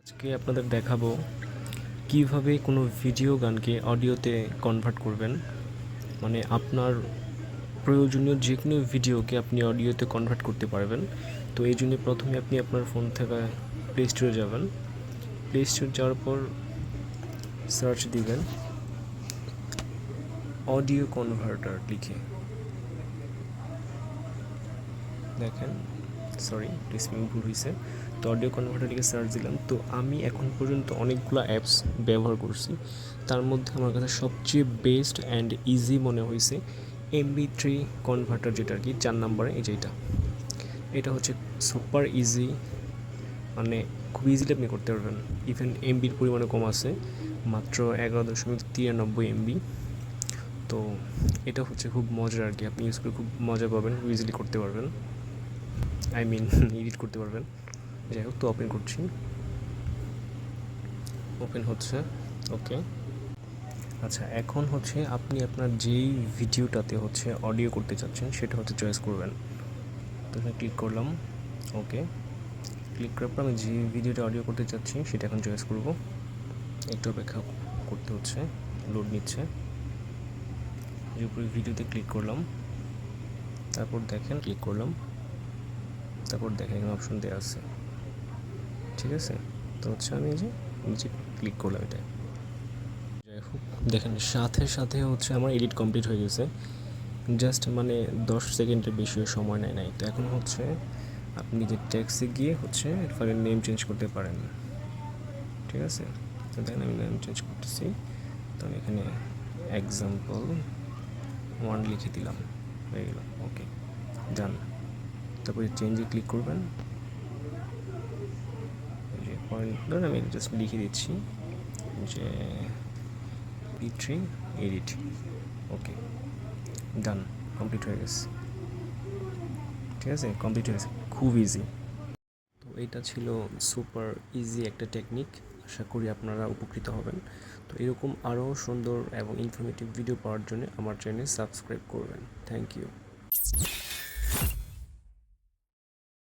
আজকে আপনাদের দেখাবো কীভাবে কোনো ভিডিও গানকে অডিওতে কনভার্ট করবেন। মানে আপনার প্রয়োজনীয় যে কোনো ভিডিওকে আপনি অডিওতে কনভার্ট করতে পারবেন। তো এই জন্য প্রথমে আপনি আপনার ফোন থেকে প্লে স্টোরে যাবেন। প্লে স্টোর যাওয়ার পর সার্চ দিবেন। অডিও কনভার্টার লিখে। দেখেন সরি স্পেলিং ভুল হয়েছে তো অডিও কনভার্টার লিখে সার্চ দিলাম। তো আমি এখন পর্যন্ত অনেকগুলো অ্যাপস ব্যবহার করছি। তার মধ্যে আমার কাছে সবচেয়ে বেস্ট অ্যান্ড ইজি মনে হয়েছে এমবি থ্রি কনভার্টার যেটা আর কি, চার নম্বরে, এই যেটা এটা। হচ্ছে সুপার ইজি মানে খুব ইজিলি আপনি করতে পারবেন। ইভেন এমবির পরিমাণে কম আছে, মাত্র এগারো দশমিক তিরানব্বই এমবি তো এটা হচ্ছে খুব মজার আর কি, আপনি ইউজ করে খুব মজা পাবেন, খুব ইজিলি করতে পারবেন। আই মিন এডিট করতে পারবেন। যাই হোক, তো ওপেন করছি। ওপেন হচ্ছে ওকে আচ্ছা এখন হচ্ছে আপনি আপনার যেই ভিডিওটাতে হচ্ছে অডিও করতে চাচ্ছেন, সেটা হচ্ছে চয়েস করবেন। তো এখানে ক্লিক করলাম ওকে ক্লিক করার পর আমি যে ভিডিওটা অডিও করতে চাচ্ছি, সেটা এখন চয়েস করব। একটু অপেক্ষা করতে হচ্ছে লোড নিচ্ছে। উপরে ভিডিওতে ক্লিক করলাম। তারপর দেখেন ক্লিক করলাম। তারপর দেখেন এখানে অপশন দেওয়া আছে। ঠিক আছে? তো হচ্ছে আমি যে নিচে ক্লিক করলাম এটা। যাই হোক, দেখেন সাথে সাথে হচ্ছে আমার এডিট কমপ্লিট হয়ে গেছে। জাস্ট মানে দশ সেকেন্ডের বেশিও সময় নেয় নাই। তো এখন হচ্ছে আপনি যে ট্যাক্সে গিয়ে হচ্ছে ফাইলের নেম চেঞ্জ করতে পারেন। ঠিক আছে? তো দেখেন আমি নেম চেঞ্জ করতেছি। তো আমি এখানে এক্সাম্পল ওয়ান লিখে দিলাম। হয়ে গেল। ওকে ডান তারপরে চেঞ্জে ক্লিক করবেন। যে পয়েন্ট ধরুন আমি জাস্ট লিখে দিচ্ছি। যে P three edit okay done complete হয়ে গেছে। ঠিক আছে? কমপ্লিট হয়ে গেছে। খুব ইজি তো এটা ছিল সুপার ইজি একটা টেকনিক আশা করি আপনারা উপকৃত হবেন। তো এরকম আরও সুন্দর এবং ইনফরমেটিভ ভিডিও পাওয়ার জন্য আমার চ্যানেল সাবস্ক্রাইব করবেন। Thank you